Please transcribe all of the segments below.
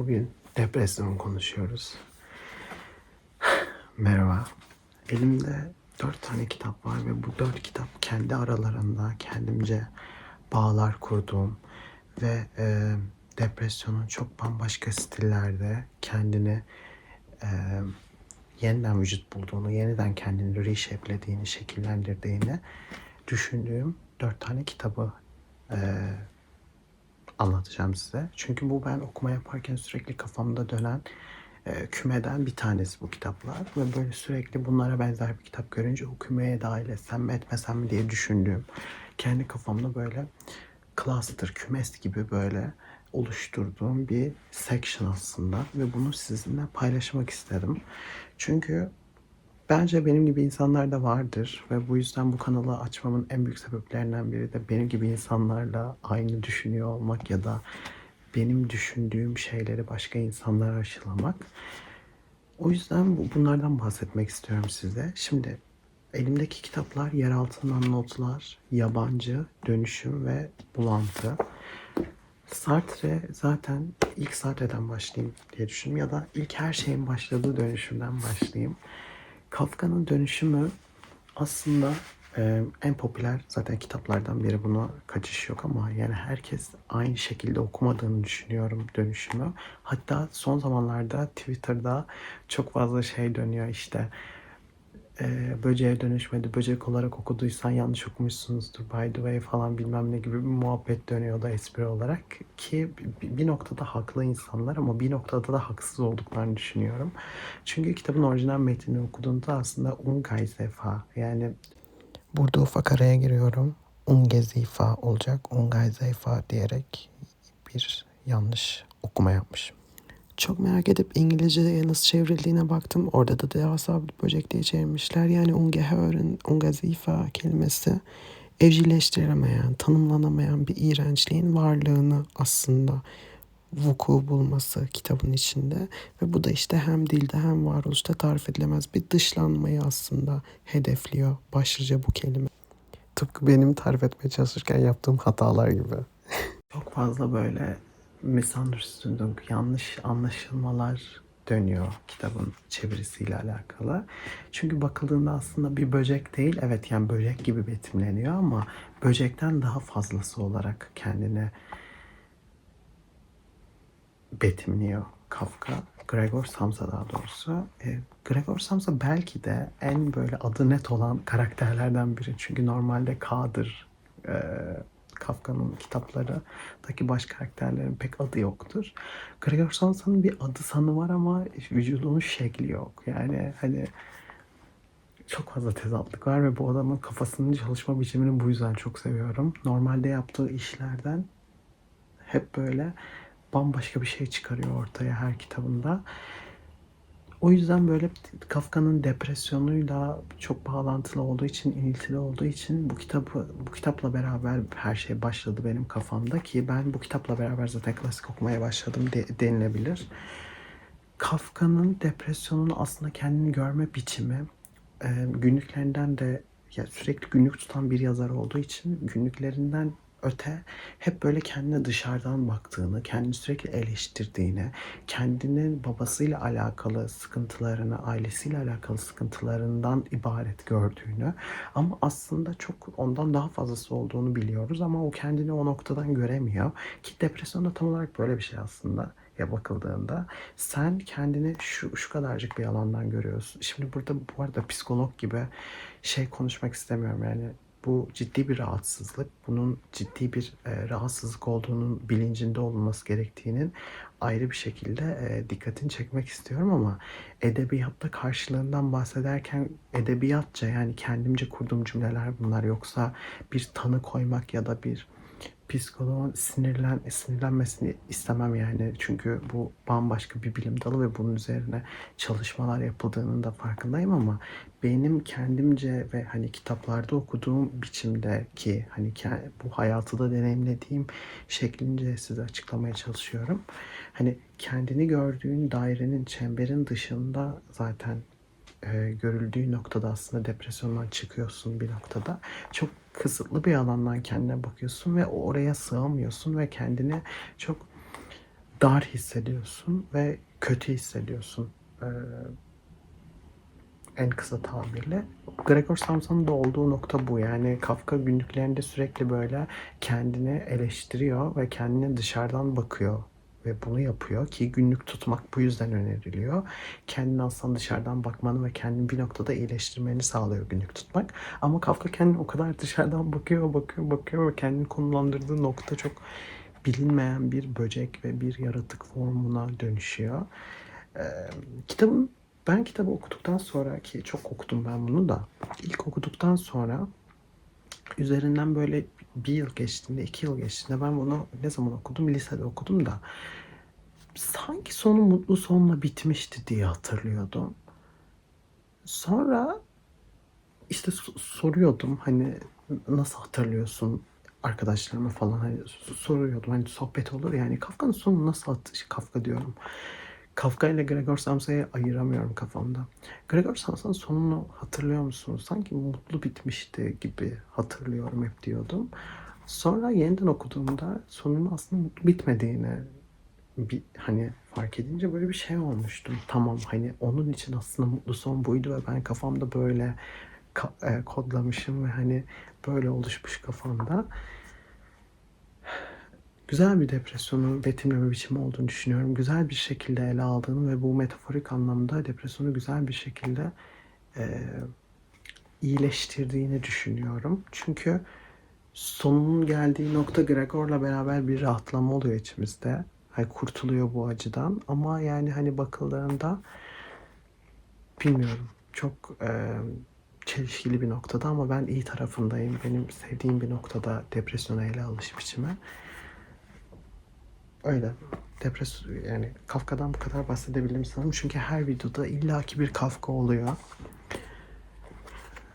Bugün depresyon konuşuyoruz. Merhaba. Elimde dört tane kitap var ve bu dört kitap kendi aralarında kendimce bağlar kurduğum ve e, depresyonun çok bambaşka stillerde kendini e, yeniden vücut bulduğunu, yeniden kendini reshapelediğini, şekillendirdiğini düşündüğüm dört tane kitabı e, anlatacağım size. Çünkü bu ben okuma yaparken sürekli kafamda dönen e, kümeden bir tanesi bu kitaplar. Ve böyle sürekli bunlara benzer bir kitap görünce o kümeye dahil etsem mi etmesem mi diye düşündüğüm, kendi kafamda böyle cluster, kümes gibi böyle oluşturduğum bir section aslında. Ve bunu sizinle paylaşmak istedim. Çünkü Bence benim gibi insanlar da vardır ve bu yüzden bu kanalı açmamın en büyük sebeplerinden biri de benim gibi insanlarla aynı düşünüyor olmak ya da benim düşündüğüm şeyleri başka insanlara aşılamak. O yüzden bu- bunlardan bahsetmek istiyorum size. Şimdi elimdeki kitaplar yer altından notlar, yabancı, dönüşüm ve bulantı. Sartre zaten ilk Sartre'den başlayayım diye düşündüm ya da ilk her şeyin başladığı dönüşümden başlayayım. Kafka'nın dönüşümü aslında e, en popüler zaten kitaplardan biri buna kaçış yok ama yani herkes aynı şekilde okumadığını düşünüyorum dönüşümü. Hatta son zamanlarda Twitter'da çok fazla şey dönüyor işte e, böceğe dönüşmedi. Böcek olarak okuduysan yanlış okumuşsunuzdur by the way falan bilmem ne gibi bir muhabbet dönüyor da espri olarak ki bir, noktada haklı insanlar ama bir noktada da haksız olduklarını düşünüyorum. Çünkü kitabın orijinal metnini okuduğunda aslında Ungay Zefa yani burada ufak araya giriyorum. Ungezifa olacak. Ungay Zefa diyerek bir yanlış okuma yapmışım. Çok merak edip İngilizce'ye nasıl çevrildiğine baktım. Orada da devasa bir böcek diye çevirmişler. Yani ungehörün, ungazifa kelimesi evcilleştirilemeyen, tanımlanamayan bir iğrençliğin varlığını aslında vuku bulması kitabın içinde. Ve bu da işte hem dilde hem varoluşta tarif edilemez bir dışlanmayı aslında hedefliyor başlıca bu kelime. Tıpkı benim tarif etmeye çalışırken yaptığım hatalar gibi. Çok fazla böyle misunderstanding, yanlış anlaşılmalar dönüyor kitabın çevirisiyle alakalı. Çünkü bakıldığında aslında bir böcek değil, evet yani böcek gibi betimleniyor ama böcekten daha fazlası olarak kendini betimliyor Kafka. Gregor Samsa daha doğrusu. E, Gregor Samsa belki de en böyle adı net olan karakterlerden biri. Çünkü normalde K'dır e, Kafka'nın kitaplarındaki baş karakterlerin pek adı yoktur. Gregor Samsa'nın bir adı sanı var ama vücudunun şekli yok. Yani hani çok fazla tezatlık var ve bu adamın kafasının çalışma biçimini bu yüzden çok seviyorum. Normalde yaptığı işlerden hep böyle bambaşka bir şey çıkarıyor ortaya her kitabında. O yüzden böyle Kafka'nın depresyonuyla çok bağlantılı olduğu için, iniltili olduğu için bu kitabı bu kitapla beraber her şey başladı benim kafamda ki ben bu kitapla beraber zaten klasik okumaya başladım de, denilebilir. Kafka'nın depresyonunu aslında kendini görme biçimi günlüklerinden de ya sürekli günlük tutan bir yazar olduğu için günlüklerinden öte hep böyle kendine dışarıdan baktığını, kendini sürekli eleştirdiğini, kendinin babasıyla alakalı sıkıntılarını, ailesiyle alakalı sıkıntılarından ibaret gördüğünü ama aslında çok ondan daha fazlası olduğunu biliyoruz ama o kendini o noktadan göremiyor ki depresyon da tam olarak böyle bir şey aslında ya bakıldığında sen kendini şu şu kadarcık bir alandan görüyorsun. Şimdi burada bu arada psikolog gibi şey konuşmak istemiyorum yani bu ciddi bir rahatsızlık. Bunun ciddi bir e, rahatsızlık olduğunun bilincinde olunması gerektiğinin ayrı bir şekilde e, dikkatini çekmek istiyorum ama edebiyatta karşılığından bahsederken edebiyatça yani kendimce kurduğum cümleler bunlar yoksa bir tanı koymak ya da bir psikoloğun sinirlen sinirlenmesini istemem yani çünkü bu bambaşka bir bilim dalı ve bunun üzerine çalışmalar yapıldığının da farkındayım ama benim kendimce ve hani kitaplarda okuduğum biçimdeki hani bu hayatı da deneyimlediğim şeklince size açıklamaya çalışıyorum. Hani kendini gördüğün dairenin çemberin dışında zaten e, görüldüğü noktada aslında depresyondan çıkıyorsun bir noktada. Çok kısıtlı bir alandan kendine bakıyorsun ve oraya sığamıyorsun ve kendini çok dar hissediyorsun ve kötü hissediyorsun. Ee, en kısa tabirle. Gregor Samsa'nın da olduğu nokta bu. Yani Kafka günlüklerinde sürekli böyle kendini eleştiriyor ve kendine dışarıdan bakıyor ve bunu yapıyor ki günlük tutmak bu yüzden öneriliyor. Kendini aslında dışarıdan bakmanı ve kendini bir noktada iyileştirmeni sağlıyor günlük tutmak. Ama Kafka kendini o kadar dışarıdan bakıyor, bakıyor, bakıyor ve kendini konumlandırdığı nokta çok bilinmeyen bir böcek ve bir yaratık formuna dönüşüyor. Ee, kitabın ben kitabı okuduktan sonra ki çok okudum ben bunu da ilk okuduktan sonra üzerinden böyle bir yıl geçtiğinde, iki yıl geçtiğinde ben bunu ne zaman okudum? Lisede okudum da sanki sonu mutlu sonla bitmişti diye hatırlıyordum. Sonra işte so- soruyordum hani nasıl hatırlıyorsun arkadaşlarıma falan hani soruyordum hani sohbet olur yani Kafka'nın sonu nasıl hat- Kafka diyorum. Kafka ile Gregor Samsa'yı ayıramıyorum kafamda. Gregor Samsa'nın sonunu hatırlıyor musunuz? Sanki mutlu bitmişti gibi hatırlıyorum hep diyordum. Sonra yeniden okuduğumda sonunun aslında mutlu bitmediğini bir hani fark edince böyle bir şey olmuştum. Tamam hani onun için aslında mutlu son buydu ve ben kafamda böyle ka- e, kodlamışım ve hani böyle oluşmuş kafamda. Güzel bir depresyonu betimleme biçimi olduğunu düşünüyorum. Güzel bir şekilde ele aldığını ve bu metaforik anlamda depresyonu güzel bir şekilde e, iyileştirdiğini düşünüyorum. Çünkü sonunun geldiği nokta Gregor'la beraber bir rahatlama oluyor içimizde. Hani kurtuluyor bu acıdan ama yani hani bakıldığında bilmiyorum çok e, çelişkili bir noktada ama ben iyi tarafındayım. Benim sevdiğim bir noktada depresyona ele alış biçimi. Öyle. Depresyon yani Kafka'dan bu kadar bahsedebilirim sanırım. Çünkü her videoda illaki bir Kafka oluyor.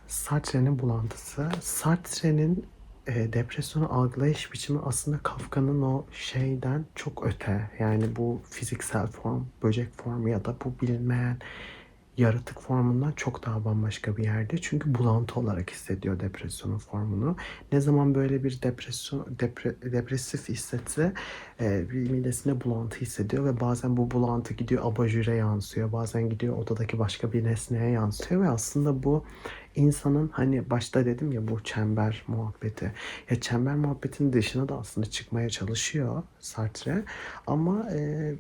Sartre'nin bulantısı. Sartre'nin e, depresyonu algılayış biçimi aslında Kafka'nın o şeyden çok öte. Yani bu fiziksel form, böcek formu ya da bu bilinmeyen yaratık formundan çok daha bambaşka bir yerde. Çünkü bulantı olarak hissediyor depresyonun formunu. Ne zaman böyle bir depresyon depre, depresif hissetse e, bir midesinde bulantı hissediyor ve bazen bu bulantı gidiyor abajüre yansıyor. Bazen gidiyor odadaki başka bir nesneye yansıyor ve aslında bu insanın hani başta dedim ya bu çember muhabbeti. Ya çember muhabbetinin dışına da aslında çıkmaya çalışıyor Sartre ama e,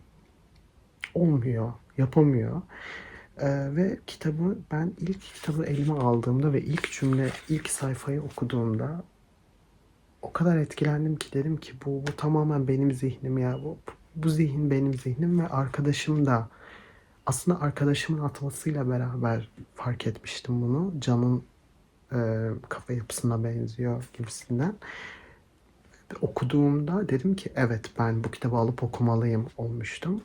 olmuyor, yapamıyor. Ee, ve kitabı ben ilk kitabı elime aldığımda ve ilk cümle, ilk sayfayı okuduğumda o kadar etkilendim ki dedim ki bu, bu tamamen benim zihnim ya. Bu, bu zihin benim zihnim ve arkadaşım da aslında arkadaşımın atmasıyla beraber fark etmiştim bunu. Can'ın e, kafa yapısına benziyor gibisinden. Okuduğumda dedim ki evet ben bu kitabı alıp okumalıyım olmuştum.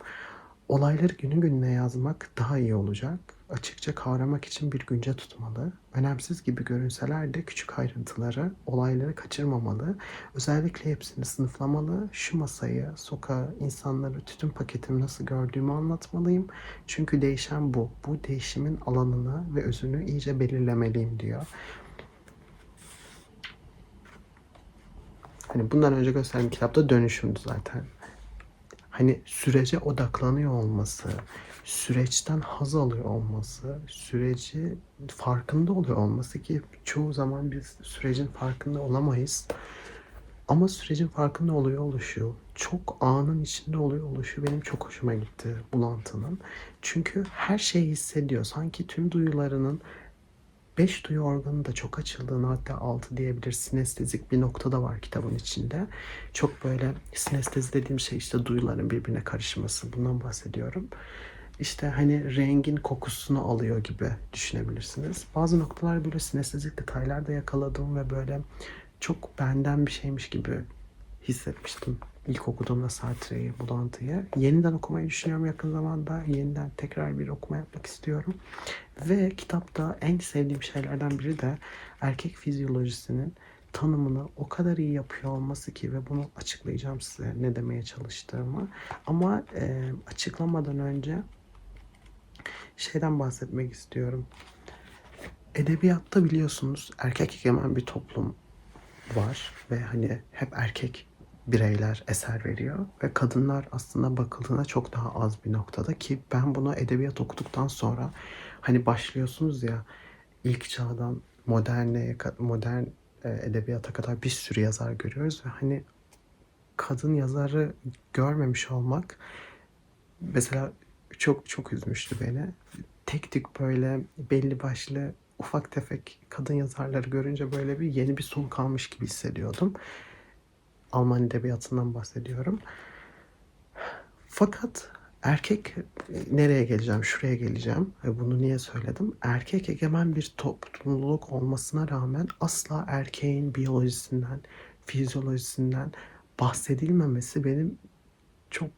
Olayları günü gününe yazmak daha iyi olacak. Açıkça kavramak için bir günce tutmalı. Önemsiz gibi görünseler de küçük ayrıntıları, olayları kaçırmamalı. Özellikle hepsini sınıflamalı. Şu masayı, sokağı, insanları, tütün paketimi nasıl gördüğümü anlatmalıyım. Çünkü değişen bu. Bu değişimin alanını ve özünü iyice belirlemeliyim diyor. Hani bundan önce gösterdiğim kitapta dönüşümdü zaten hani sürece odaklanıyor olması, süreçten haz alıyor olması, süreci farkında oluyor olması ki çoğu zaman biz sürecin farkında olamayız. Ama sürecin farkında oluyor oluşu, çok anın içinde oluyor oluşu benim çok hoşuma gitti bulantının. Çünkü her şeyi hissediyor. Sanki tüm duyularının beş duyu organı da çok açıldığını hatta altı diyebilir sinestezik bir noktada var kitabın içinde. Çok böyle sinestezi dediğim şey işte duyuların birbirine karışması bundan bahsediyorum. İşte hani rengin kokusunu alıyor gibi düşünebilirsiniz. Bazı noktalar böyle sinestezik detaylar yakaladım ve böyle çok benden bir şeymiş gibi hissetmiştim. İlk okuduğumda Sartre'yi, Bulantıyı. Yeniden okumayı düşünüyorum yakın zamanda. Yeniden tekrar bir okuma yapmak istiyorum. Ve kitapta en sevdiğim şeylerden biri de erkek fizyolojisinin tanımını o kadar iyi yapıyor olması ki ve bunu açıklayacağım size ne demeye çalıştığımı. Ama e, açıklamadan önce şeyden bahsetmek istiyorum. Edebiyatta biliyorsunuz erkek egemen bir toplum var ve hani hep erkek bireyler eser veriyor ve kadınlar aslında bakıldığında çok daha az bir noktada ki ben bunu edebiyat okuduktan sonra hani başlıyorsunuz ya ilk çağdan moderne modern e, edebiyata kadar bir sürü yazar görüyoruz ve hani kadın yazarı görmemiş olmak mesela çok çok üzmüştü beni. Tek tük böyle belli başlı ufak tefek kadın yazarları görünce böyle bir yeni bir soluk almış gibi hissediyordum. Alman edebiyatından bahsediyorum. Fakat erkek nereye geleceğim? Şuraya geleceğim. Ve bunu niye söyledim? Erkek egemen bir topluluk olmasına rağmen asla erkeğin biyolojisinden, fizyolojisinden bahsedilmemesi benim çok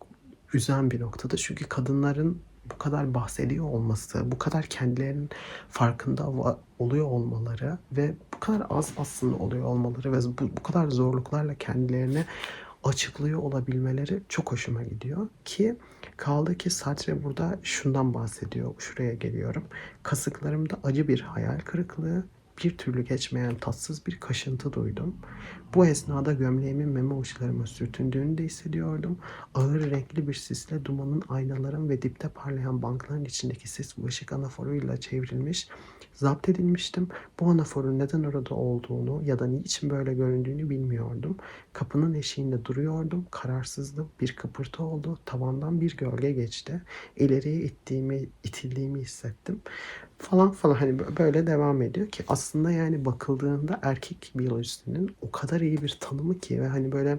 üzen bir noktada. Çünkü kadınların bu kadar bahsediyor olması, bu kadar kendilerinin farkında oluyor olmaları ve bu kadar az aslında oluyor olmaları ve bu, bu kadar zorluklarla kendilerini açıklıyor olabilmeleri çok hoşuma gidiyor ki kaldı ki Sartre burada şundan bahsediyor. Şuraya geliyorum. Kasıklarımda acı bir hayal kırıklığı, bir türlü geçmeyen tatsız bir kaşıntı duydum. Bu esnada gömleğimin meme uçlarıma sürtündüğünü de hissediyordum. Ağır renkli bir sisle dumanın aynaların ve dipte parlayan bankların içindeki sis ışık anaforuyla çevrilmiş, zapt edilmiştim. Bu anaforun neden orada olduğunu ya da niçin böyle göründüğünü bilmiyordum. Kapının eşiğinde duruyordum. Kararsızdım. Bir kıpırtı oldu. Tavandan bir gölge geçti. İleriye ittiğimi, itildiğimi hissettim. Falan falan hani böyle devam ediyor ki aslında yani bakıldığında erkek biyolojisinin o kadar iyi bir tanımı ki ve hani böyle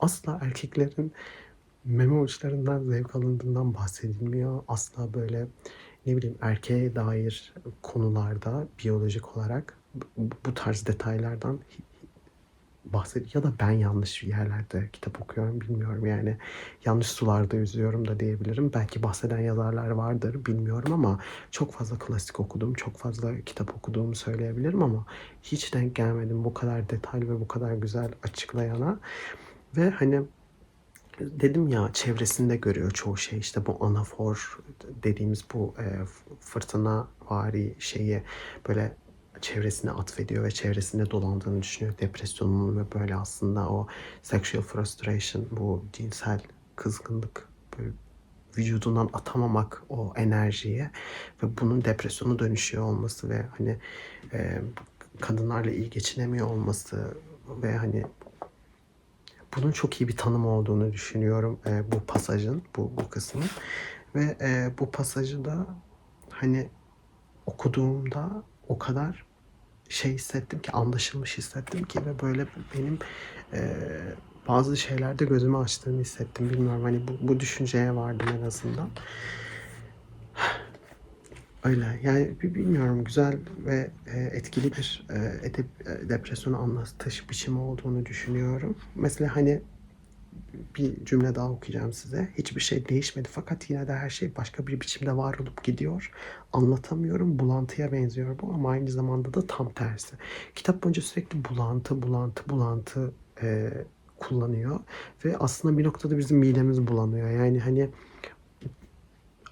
asla erkeklerin meme uçlarından zevk alındığından bahsedilmiyor. Asla böyle ne bileyim erkeğe dair konularda biyolojik olarak bu, tarz detaylardan bahsediyor ya da ben yanlış yerlerde kitap okuyorum bilmiyorum. Yani yanlış sularda yüzüyorum da diyebilirim. Belki bahseden yazarlar vardır bilmiyorum ama çok fazla klasik okudum, çok fazla kitap okuduğumu söyleyebilirim ama hiç denk gelmedim bu kadar detaylı ve bu kadar güzel açıklayana. Ve hani dedim ya çevresinde görüyor çoğu şey. İşte bu anafor dediğimiz bu e, fırtına vari şeyi böyle çevresine atfediyor ve çevresinde dolandığını düşünüyor. Depresyonun ve böyle aslında o sexual frustration, bu cinsel kızgınlık, böyle vücudundan atamamak o enerjiye ve bunun depresyona dönüşüyor olması ve hani e, kadınlarla iyi geçinemiyor olması ve hani bunun çok iyi bir tanım olduğunu düşünüyorum e, bu pasajın, bu, bu kısmın. Ve e, bu pasajı da hani okuduğumda o kadar şey hissettim ki anlaşılmış hissettim ki ve böyle benim e, bazı şeylerde gözümü açtığını hissettim. Bilmiyorum hani bu, bu düşünceye vardım en azından. Öyle yani bilmiyorum güzel ve e, etkili bir e, edep, e, depresyonu anlatış biçimi olduğunu düşünüyorum. Mesela hani bir cümle daha okuyacağım size. Hiçbir şey değişmedi fakat yine de her şey başka bir biçimde var olup gidiyor. Anlatamıyorum. Bulantıya benziyor bu ama aynı zamanda da tam tersi. Kitap boyunca sürekli bulantı, bulantı, bulantı e, kullanıyor. Ve aslında bir noktada bizim midemiz bulanıyor. Yani hani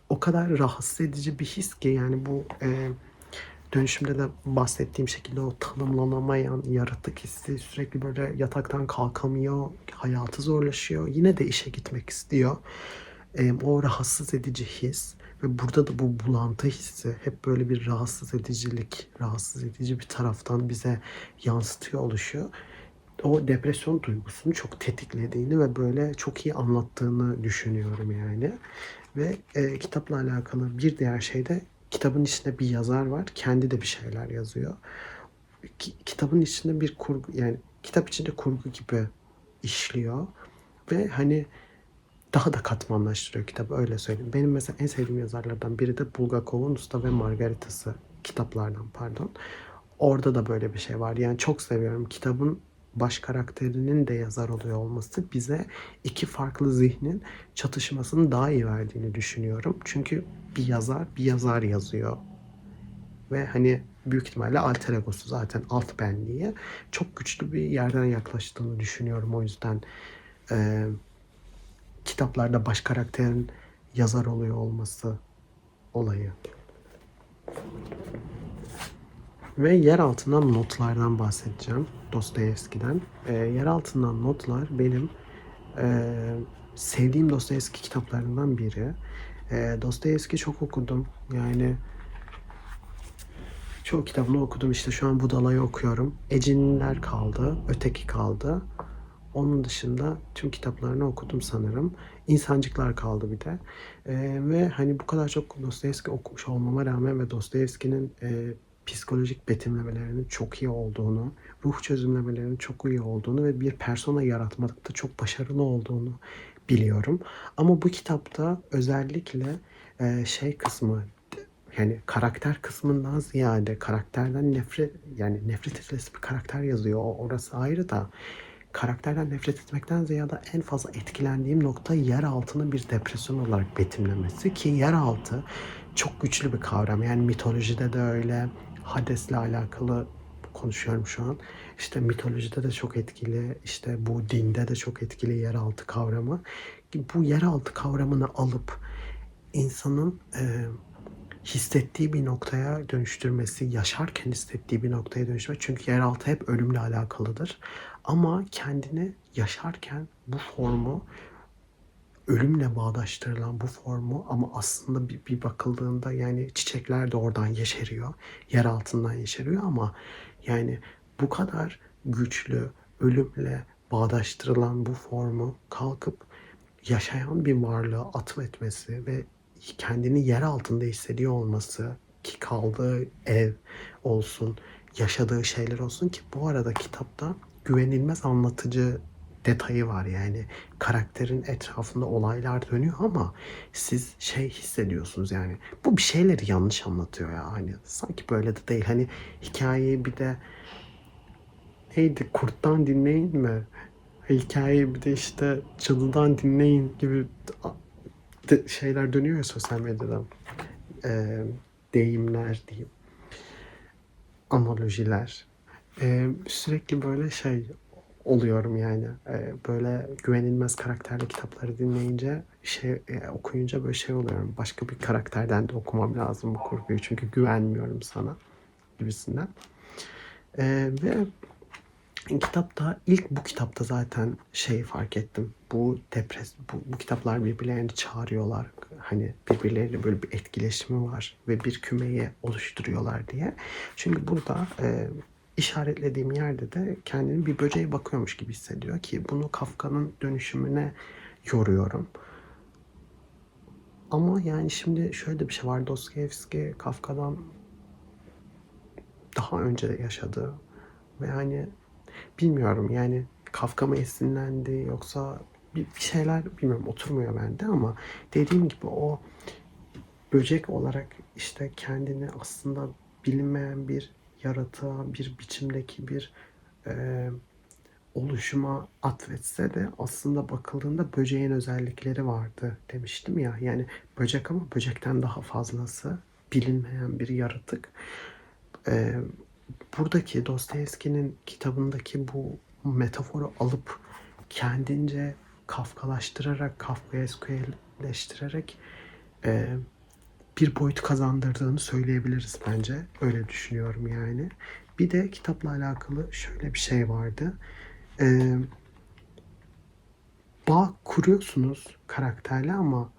o kadar rahatsız edici bir his ki yani bu e, dönüşümde de bahsettiğim şekilde o tanımlanamayan yaratık hissi sürekli böyle yataktan kalkamıyor, hayatı zorlaşıyor. Yine de işe gitmek istiyor. E, o rahatsız edici his ve burada da bu bulantı hissi hep böyle bir rahatsız edicilik, rahatsız edici bir taraftan bize yansıtıyor oluşuyor. O depresyon duygusunu çok tetiklediğini ve böyle çok iyi anlattığını düşünüyorum yani. Ve e, kitapla alakalı bir diğer şey de kitabın içinde bir yazar var. Kendi de bir şeyler yazıyor. Ki, kitabın içinde bir kurgu yani kitap içinde kurgu gibi işliyor. Ve hani daha da katmanlaştırıyor kitabı öyle söyleyeyim. Benim mesela en sevdiğim yazarlardan biri de Bulgakov'un Usta ve Margarita'sı kitaplardan pardon. Orada da böyle bir şey var. Yani çok seviyorum. Kitabın baş karakterinin de yazar oluyor olması bize iki farklı zihnin çatışmasını daha iyi verdiğini düşünüyorum. Çünkü bir yazar bir yazar yazıyor. Ve hani büyük ihtimalle alter egosu zaten alt benliği çok güçlü bir yerden yaklaştığını düşünüyorum. O yüzden e, kitaplarda baş karakterin yazar oluyor olması olayı. Ve yer altından notlardan bahsedeceğim. Dostoyevski'den. E, yer altından notlar benim e, sevdiğim Dostoyevski kitaplarından biri. E, Dostoyevski çok okudum. Yani çoğu kitabını okudum. İşte şu an Budala'yı okuyorum. Ecinler kaldı. Öteki kaldı. Onun dışında tüm kitaplarını okudum sanırım. İnsancıklar kaldı bir de. Ee, ve hani bu kadar çok Dostoyevski okumuş olmama rağmen ve Dostoyevski'nin e, psikolojik betimlemelerinin çok iyi olduğunu, ruh çözümlemelerinin çok iyi olduğunu ve bir persona yaratmakta çok başarılı olduğunu biliyorum. Ama bu kitapta özellikle e, şey kısmı yani karakter kısmından ziyade karakterden nefret yani nefret edilesi bir karakter yazıyor. Orası ayrı da karakterden nefret etmekten ziyade en fazla etkilendiğim nokta yer altını bir depresyon olarak betimlemesi ki yer altı çok güçlü bir kavram. Yani mitolojide de öyle, Hades'le alakalı konuşuyorum şu an. İşte mitolojide de çok etkili, işte bu dinde de çok etkili yeraltı kavramı. Bu yeraltı kavramını alıp insanın e, hissettiği bir noktaya dönüştürmesi, yaşarken hissettiği bir noktaya dönüştürmesi. Çünkü yeraltı hep ölümle alakalıdır. Ama kendini yaşarken bu formu ölümle bağdaştırılan bu formu ama aslında bir, bir bakıldığında yani çiçekler de oradan yeşeriyor. Yer altından yeşeriyor ama yani bu kadar güçlü ölümle bağdaştırılan bu formu kalkıp yaşayan bir varlığa atfetmesi ve kendini yer altında hissediyor olması ki kaldığı ev olsun, yaşadığı şeyler olsun ki bu arada kitapta güvenilmez anlatıcı detayı var. Yani karakterin etrafında olaylar dönüyor ama siz şey hissediyorsunuz yani bu bir şeyleri yanlış anlatıyor ya. Hani sanki böyle de değil. Hani hikayeyi bir de neydi kurttan dinleyin mi? Hikayeyi bir de işte cadıdan dinleyin gibi şeyler dönüyor ya sosyal medyada Ee, deyimler diyeyim. Analojiler Ee, sürekli böyle şey oluyorum yani. Ee, böyle güvenilmez karakterli kitapları dinleyince şey e, okuyunca böyle şey oluyorum. Başka bir karakterden de okumam lazım bu kurguyu çünkü güvenmiyorum sana gibisinden. Ee, ve kitapta ilk bu kitapta zaten şeyi fark ettim. Bu depres bu, bu kitaplar birbirlerini çağırıyorlar. Hani birbirleriyle böyle bir etkileşimi var ve bir kümeyi oluşturuyorlar diye. Çünkü burada e, işaretlediğim yerde de kendini bir böceğe bakıyormuş gibi hissediyor ki bunu Kafka'nın dönüşümüne yoruyorum. Ama yani şimdi şöyle bir şey var. Dostoyevski Kafka'dan daha önce yaşadı ve hani bilmiyorum yani Kafka mı esinlendi yoksa bir şeyler bilmiyorum oturmuyor bende ama dediğim gibi o böcek olarak işte kendini aslında bilinmeyen bir yaratığa bir biçimdeki bir e, oluşuma atfetse de aslında bakıldığında böceğin özellikleri vardı demiştim ya. Yani böcek ama böcekten daha fazlası bilinmeyen bir yaratık. Ee, buradaki Dostoyevski'nin kitabındaki bu metaforu alıp kendince Kafkalaştırarak, Kafkaesküeleştirerek e, bir boyut kazandırdığını söyleyebiliriz bence. Öyle düşünüyorum yani. Bir de kitapla alakalı şöyle bir şey vardı. Ee, bağ kuruyorsunuz karakterle ama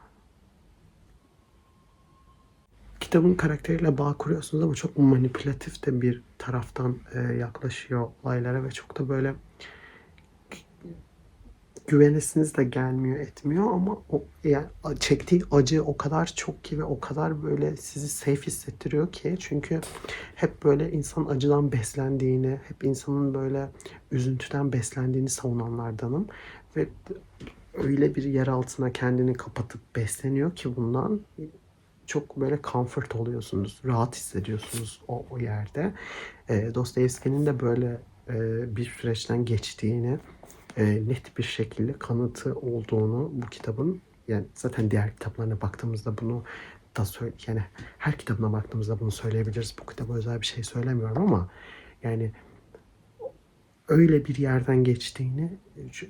kitabın karakteriyle bağ kuruyorsunuz ama çok manipülatif de bir taraftan e, yaklaşıyor olaylara ve çok da böyle güvenesiniz de gelmiyor etmiyor ama o yani çektiği acı o kadar çok ki ve o kadar böyle sizi safe hissettiriyor ki. Çünkü hep böyle insan acıdan beslendiğini, hep insanın böyle üzüntüden beslendiğini savunanlardanım ve öyle bir yer altına kendini kapatıp besleniyor ki bundan çok böyle comfort oluyorsunuz, rahat hissediyorsunuz o, o yerde. E, Dostoyevski'nin de böyle e, bir süreçten geçtiğini e, net bir şekilde kanıtı olduğunu bu kitabın yani zaten diğer kitaplarına baktığımızda bunu da söyle yani her kitabına baktığımızda bunu söyleyebiliriz. Bu kitaba özel bir şey söylemiyorum ama yani öyle bir yerden geçtiğini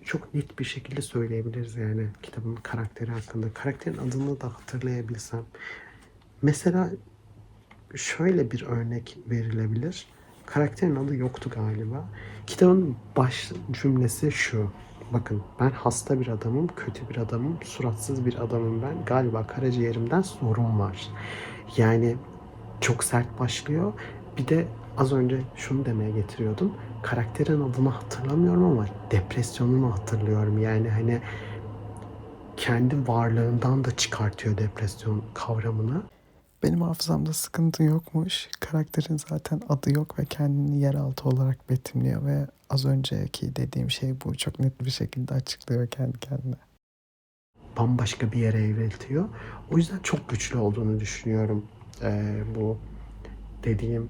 çok net bir şekilde söyleyebiliriz yani kitabın karakteri hakkında. Karakterin adını da hatırlayabilsem. Mesela şöyle bir örnek verilebilir. Karakterin adı yoktu galiba. Kitabın baş cümlesi şu. Bakın ben hasta bir adamım, kötü bir adamım, suratsız bir adamım ben. Galiba karaciğerimden sorun var. Yani çok sert başlıyor. Bir de az önce şunu demeye getiriyordum. Karakterin adını hatırlamıyorum ama depresyonunu hatırlıyorum. Yani hani kendi varlığından da çıkartıyor depresyon kavramını. Benim hafızamda sıkıntı yokmuş. Karakterin zaten adı yok ve kendini yeraltı olarak betimliyor ve az önceki dediğim şey bu. Çok net bir şekilde açıklıyor kendi kendine. bambaşka bir yere evriltiyor. O yüzden çok güçlü olduğunu düşünüyorum eee, bu dediğim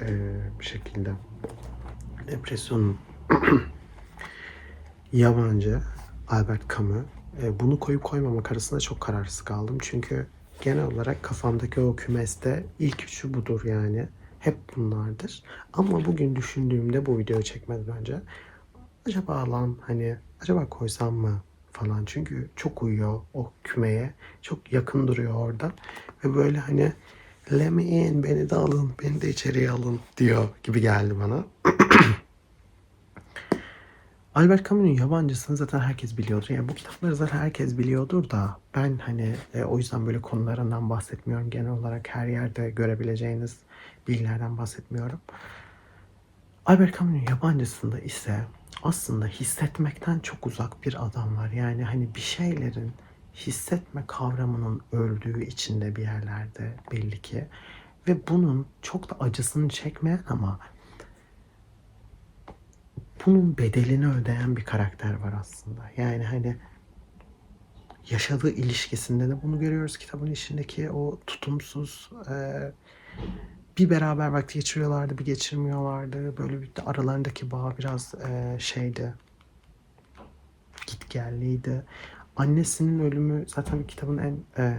eee, şekilde. Depresyonun yabancı Albert Camus. E, bunu koyup koymamak arasında çok kararsız kaldım. Çünkü genel olarak kafamdaki o kümeste ilk üçü budur yani. Hep bunlardır. Ama bugün düşündüğümde bu videoyu çekmeden önce acaba lan hani acaba koysam mı falan çünkü çok uyuyor o kümeye çok yakın duruyor orada ve böyle hani let me in beni de alın beni de içeriye alın diyor gibi geldi bana. Albert Camus'un yabancısını zaten herkes biliyordur. Yani bu kitapları zaten herkes biliyordur da ben hani e, o yüzden böyle konularından bahsetmiyorum. Genel olarak her yerde görebileceğiniz bilgilerden bahsetmiyorum. Albert Camus'un yabancısında ise aslında hissetmekten çok uzak bir adam var. Yani hani bir şeylerin hissetme kavramının öldüğü içinde bir yerlerde belli ki. Ve bunun çok da acısını çekmeyen ama bunun bedelini ödeyen bir karakter var aslında. Yani hani yaşadığı ilişkisinde de bunu görüyoruz. Kitabın içindeki o tutumsuz e, bir beraber vakit geçiriyorlardı bir geçirmiyorlardı. Böyle bir aralarındaki bağ biraz e, şeydi gitgelliydi. Annesinin ölümü zaten kitabın en e,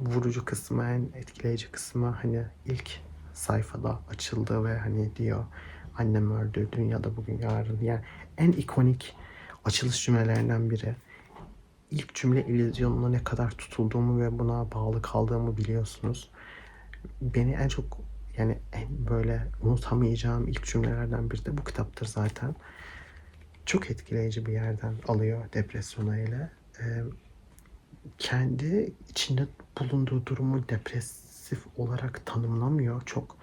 vurucu kısmı en etkileyici kısmı hani ilk sayfada açıldı ve hani diyor annem öldü dünyada bugün yarın yani en ikonik açılış cümlelerinden biri ilk cümle illüzyonuna ne kadar tutulduğumu ve buna bağlı kaldığımı biliyorsunuz. Beni en çok yani en böyle unutamayacağım ilk cümlelerden biri de bu kitaptır zaten. Çok etkileyici bir yerden alıyor depresyona ile. Ee, kendi içinde bulunduğu durumu depresif olarak tanımlamıyor. Çok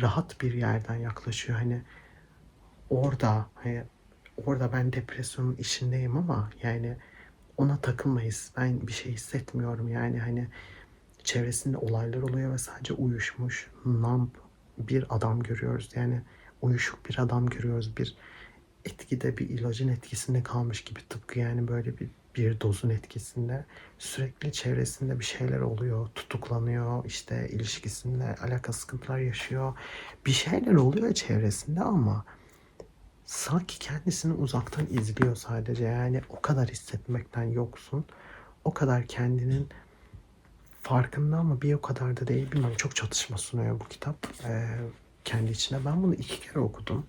rahat bir yerden yaklaşıyor. Hani orada hani orada ben depresyonun içindeyim ama yani ona takılmayız. Ben bir şey hissetmiyorum yani hani çevresinde olaylar oluyor ve sadece uyuşmuş, numb bir adam görüyoruz. Yani uyuşuk bir adam görüyoruz. Bir etkide bir ilacın etkisinde kalmış gibi tıpkı yani böyle bir bir dozun etkisinde sürekli çevresinde bir şeyler oluyor, tutuklanıyor, işte ilişkisinde alakalı sıkıntılar yaşıyor. Bir şeyler oluyor çevresinde ama sanki kendisini uzaktan izliyor sadece. Yani o kadar hissetmekten yoksun. O kadar kendinin farkında ama bir o kadar da değil. Bilmiyorum çok çatışma sunuyor bu kitap ee, kendi içine. Ben bunu iki kere okudum.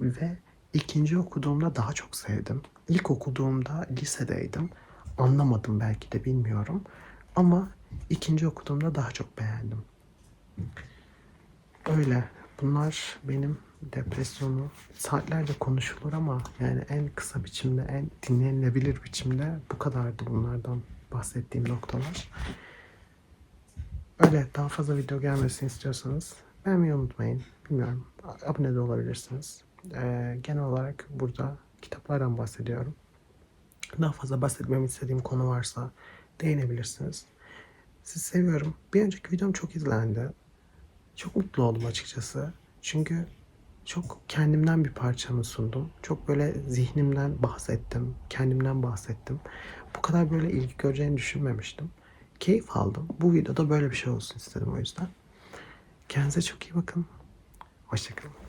Ve ikinci okuduğumda daha çok sevdim. İlk okuduğumda lisedeydim. Anlamadım belki de bilmiyorum. Ama ikinci okuduğumda daha çok beğendim. Öyle. Bunlar benim depresyonu saatlerce konuşulur ama yani en kısa biçimde, en dinlenilebilir biçimde bu kadardı bunlardan bahsettiğim noktalar. Öyle daha fazla video gelmesini istiyorsanız beğenmeyi unutmayın. Bilmiyorum. Abone de olabilirsiniz. Ee, genel olarak burada kitaplardan bahsediyorum. Daha fazla bahsetmemi istediğim konu varsa değinebilirsiniz. Sizi seviyorum. Bir önceki videom çok izlendi. Çok mutlu oldum açıkçası. Çünkü çok kendimden bir parçamı sundum. Çok böyle zihnimden bahsettim. Kendimden bahsettim. Bu kadar böyle ilgi göreceğini düşünmemiştim. Keyif aldım. Bu videoda böyle bir şey olsun istedim o yüzden. Kendinize çok iyi bakın. Hoşçakalın.